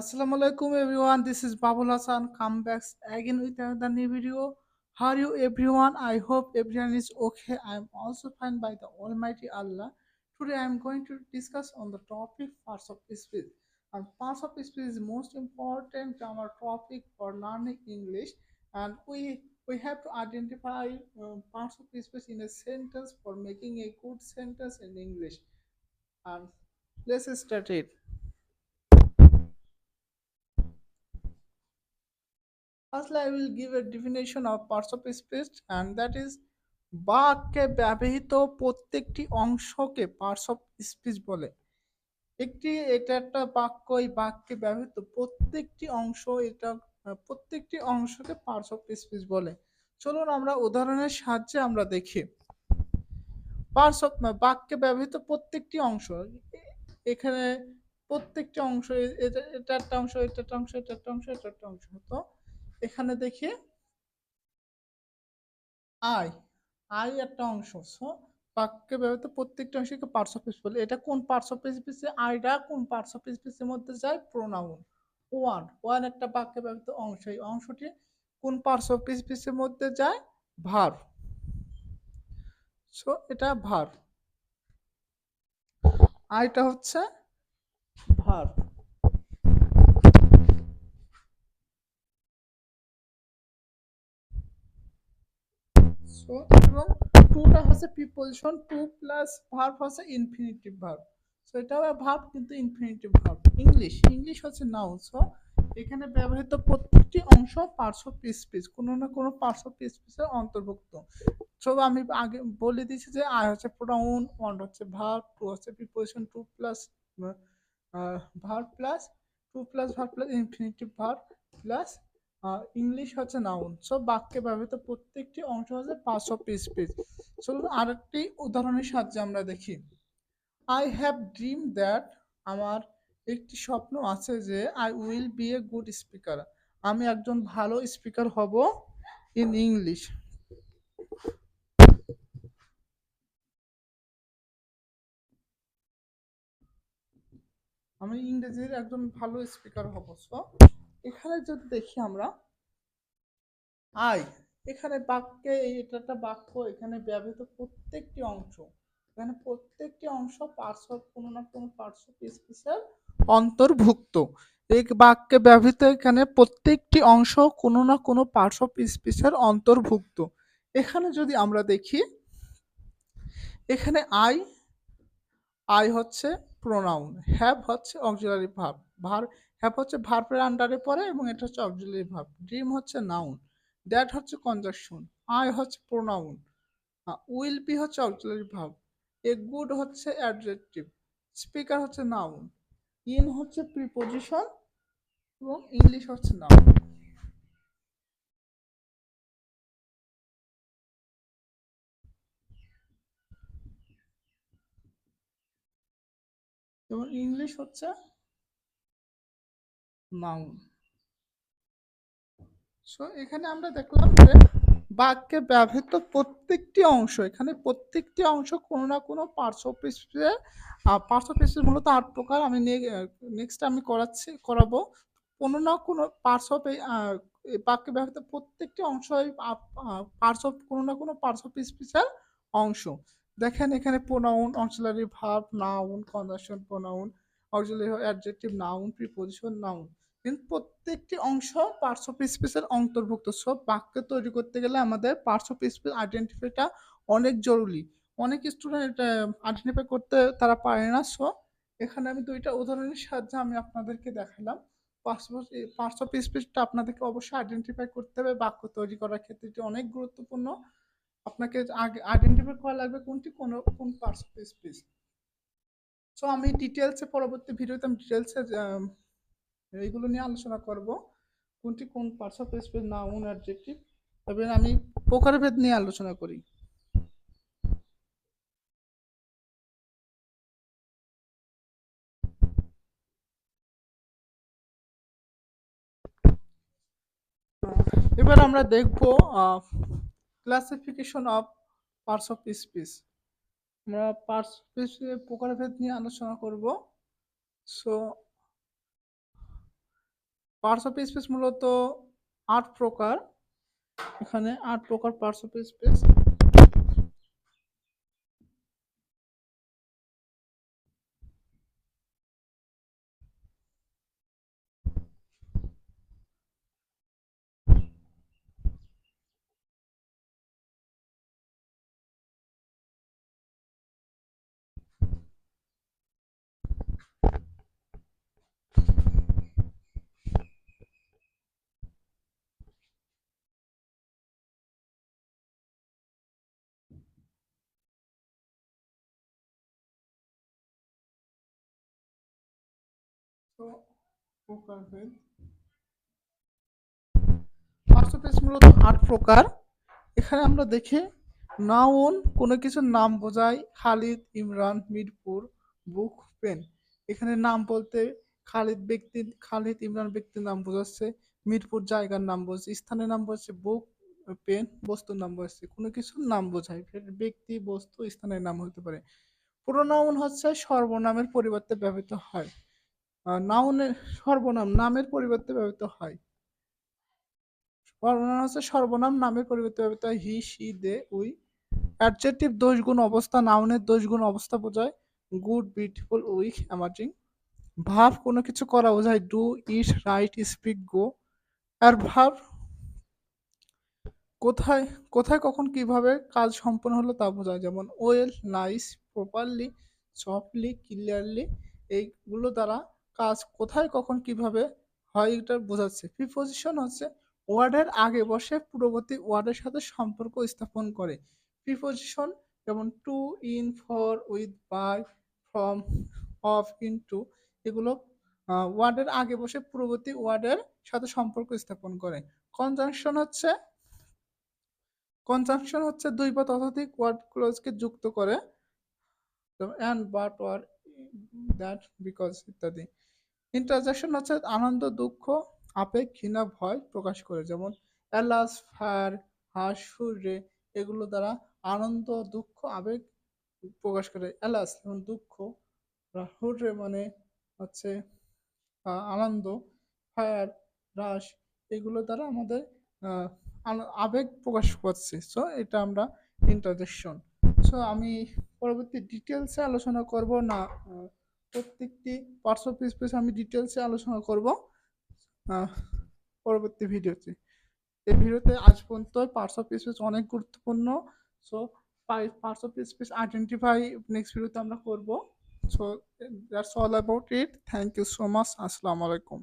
Assalamu alaikum everyone. This is Babul Hassan. Come back again with another new video. How are you everyone? I hope everyone is okay. I am also fine by the Almighty Allah. Today I am going to discuss on the topic parts of speech. And parts of speech is most important grammar topic for learning English. And we we have to identify uh, parts of speech in a sentence for making a good sentence in English. And let's start it. Firstly, I will give a definition of parts of speech and that is বাক্যে ব্যবহৃত প্রত্যেকটি অংশকে parts of speech বলে। একটি এটা একটা বাক্য এই বাক্যে ব্যবহৃত প্রত্যেকটি অংশ এটা প্রত্যেকটি অংশকে পার্টস অফ স্পিচ বলে। চলুন আমরা উদাহরণের সাহায্যে আমরা দেখি। পার্টস অফ বাক্যে ব্যবহৃত প্রত্যেকটি অংশ এ- এখানে প্রত্যেকটি অংশ এটা একটা অংশ এটা একটা অংশ এটা একটা অংশ এটা একটা অংশ তো এখানে দেখি আই আই একটা অংশ সো বাক্যে ব্যবহৃত প্রত্যেকটা অংশকে পার্টস অফ বলে। এটা কোন পার্টস অফ স্পিচে আইটা কোন পার্টস অফ স্পিচের মধ্যে যায়? প্রোনাউন ওয়ান ওয়ান একটা বাক্যে ব্যবহৃত অংশ। এই অংশটি কোন পার্টস অফ স্পিচের মধ্যে যায়? ভার। সো এটা ভার। আইটা হচ্ছে ভার। সো এবং টুটা হচ্ছে প্রিপোজিশন টু প্লাস ভার্ব হচ্ছে ইনফিনিটিভ ভার্ব সো এটাও ভার্ব কিন্তু ইনফিনিটিভ ভার্ব ইংলিশ ইংলিশ হচ্ছে নাউন সো এখানে ব্যবহৃত প্রত্যেকটি অংশ পার্টস অফ স্পিচ কোনো না কোনো পার্টস অফ স্পিচের অন্তর্ভুক্ত। সো আমি আগে বলে দিয়েছি যে আই হচ্ছে প্রোনাউন ওয়ান হচ্ছে ভার্ব টু হচ্ছে preposition to plus verb plus to plus verb plus infinitive verb plus English হচ্ছে নাউন সো বাক্যে ব্যবহৃত প্রত্যেকটি অংশ হচ্ছে পার্টস অফ স্পিচ চলুন আরেকটি উদাহরণের সাহায্যে আমরা দেখি। আই হ্যাভ ড্রিম দ্যাট আমার একটি স্বপ্ন আছে যে I will be a good speaker আমি একজন ভালো স্পিকার হব ইন ইংলিশ আমি ইংরেজির একজন ভালো স্পিকার হব সো এখানে যদি দেখি আমরা আই। এখানে বাক্যে এটা একটা বাক্য এখানে ব্যবহৃত প্রত্যেকটি অংশ এখানে প্রত্যেকটি অংশ অফ কোনো না কোনো অফ স্পিচের অন্তর্ভুক্ত। এই বাক্যে ব্যবহৃত এখানে প্রত্যেকটি অংশ কোনো না কোনো অফ স্পিচের অন্তর্ভুক্ত। এখানে যদি আমরা দেখি এখানে আই আই হচ্ছে প্রোনাউন হ্যাভ হচ্ছে অক্সিলারি ভার্ব ভার হ্যাভ হচ্ছে ভার্বের আন্ডারে পড়ে এবং এটা হচ্ছে অক্সিলারি ভার্ব ড্রিম হচ্ছে নাউন দ্যাট হচ্ছে কনজাকশন আই হচ্ছে প্রোনাউন উইল বি হচ্ছে অক্সিলারি ভার্ব এ গুড হচ্ছে অ্যাডজেক্টিভ স্পিকার হচ্ছে নাউন ইন হচ্ছে প্রিপোজিশন এবং ইংলিশ হচ্ছে নাউন যেমন ইংলিশ হচ্ছে নাউন সো এখানে আমরা দেখলাম যে বাক্যে ব্যবহৃত প্রত্যেকটি অংশ, এখানে প্রত্যেকটি অংশ কোনো না কোনো স্পিচের পার্টস অফ স্পিচ মূলত আট প্রকার আমি নেক্সট আমি করাচ্ছি, করাবো। কোনো না কোনো এই বাক্যে ব্যবহৃত প্রত্যেকটি অংশ অফ কোনো না কোনো পার্টস অফ স্পিচের অংশ। দেখেন এখানে pronoun auxiliary verb noun conjunction pronoun auxiliary adjective noun preposition noun কিন্তু প্রত্যেকটি অংশ পার্টস অফ স্পিচের অন্তর্ভুক্ত। সব বাক্য তৈরি করতে গেলে আমাদের পার্টস অফ স্পিচ আইডেন্টিফাইটা অনেক জরুরি। অনেক স্টুডেন্ট আইডেন্টিফাই করতে তারা পারে না। সো এখানে আমি দুইটা উদাহরণের সাহায্যে আমি আপনাদেরকে দেখালাম। পার্টস অফ স্পিচটা আপনাদেরকে অবশ্যই আইডেন্টিফাই করতে হবে। বাক্য তৈরি করার ক্ষেত্রে এটি অনেক গুরুত্বপূর্ণ। আপনাকে আগে আইডেন্টিফাই করা লাগবে কোনটি, কোন কোন পার্টস অফ স্পিচ সো আমি ডিটেলসে পরবর্তী ভিডিওতে আমি ডিটেলসে এইগুলো নিয়ে আলোচনা করব। কোনটি কোন parts of speech noun adjective এবং আমি প্রকারভেদ নিয়ে আলোচনা করি। এবার আমরা দেখব classification of parts of speech আমরা পার্টস প্রকারভেদ নিয়ে আলোচনা করব। সো পার্টস অফ স্পেস মূলত আট প্রকার। এখানে আট প্রকার পার্টস অফ স্পিচ তো অফ স্পিচ মূলত আট প্রকার। এখানে আমরা দেখি নাউন, কোনো কিছুর নাম বোঝায় খালিদ, ইমরান, মিরপুর, বুক, পেন। এখানে নাম বলতে খালিদ ব্যক্তি, খালিদ, ইমরান ব্যক্তির নাম বোঝাচ্ছে, মিরপুর জায়গার নাম বোঝাচ্ছে, স্থানের নাম বোঝাচ্ছে, বুক, পেন, বস্তুর নাম বোঝাচ্ছে, কোনো কিছুর নাম বোঝায়। ব্যক্তি, বস্তু, স্থানের নাম হতে পারে। প্রোনাউন হচ্ছে সর্বনামের পরিবর্তে ব্যবহৃত হয়। নাউনের সর্বনাম, নামের পরিবর্তে ব্যবহৃত হয়। সর্বনাম হচ্ছে সর্বনাম, নামের পরিবর্তে ব্যবহৃত হয়, হি সি দে, উই। অ্যাডজেক্টিভ দোষ গুণ অবস্থা, নাউনের দোষ গুণ অবস্থা বোঝায়। গুড, বিউটিফুল, উইক অ্যামার্জিং ভাব কোনো কিছু করা বোঝায়, do, eat, write, speak, go. আর ভাব কোথায় কোথায়, কখন, কীভাবে কাজ সম্পন্ন হলো তা বোঝায়। যেমন, well, nice, properly, softly, clearly, এইগুলো দ্বারা কাজ কোথায়, কখন, কীভাবে হয় এটা বোঝাচ্ছে। প্রিপোজিশন হচ্ছে ওয়ার্ডের আগে বসে পূর্ববর্তী ওয়ার্ডের সাথে সম্পর্ক স্থাপন করে। প্রিপোজিশন যেমন to in for with by from of in to এগুলো ওয়ার্ডের আগে বসে পূর্ববর্তী ওয়ার্ডের সাথে সম্পর্ক স্থাপন করে। কনজাংশন হচ্ছে কনজাংশন হচ্ছে দুই বা ততোধিক ওয়ার্ড ক্লোজকে যুক্ত করে। And but or that because ইত্যাদি। ইন্টারজেকশন হচ্ছে আনন্দ, দুঃখ, আবেগ, ঘৃণা, ভয় প্রকাশ করে। যেমন অ্যালাস ফায়ার, হাস, সুরে এগুলো দ্বারা আনন্দ, দুঃখ, আবেগ প্রকাশ করে। অ্যালাস যেমন দুঃখ হুরে মানে হচ্ছে আনন্দ, ফায়ার, রাস এগুলো দ্বারা আমাদের আবেগ প্রকাশ করছে। সো এটা আমরা ইন্টারজেকশন সো আমি পরবর্তী ডিটেলসে আলোচনা করব। না প্রত্যেকটি পার্টস অফ স্পেস আমি ডিটেলসে আলোচনা করব পরবর্তী ভিডিওতে এই ভিডিওতে আজ পর্যন্ত পার্টস অফ স্পেস অনেক গুরুত্বপূর্ণ। So parts of speech identify next ভিডিওতে আমরা করব। So that's all about it thank you so much আসসালামু আলাইকুম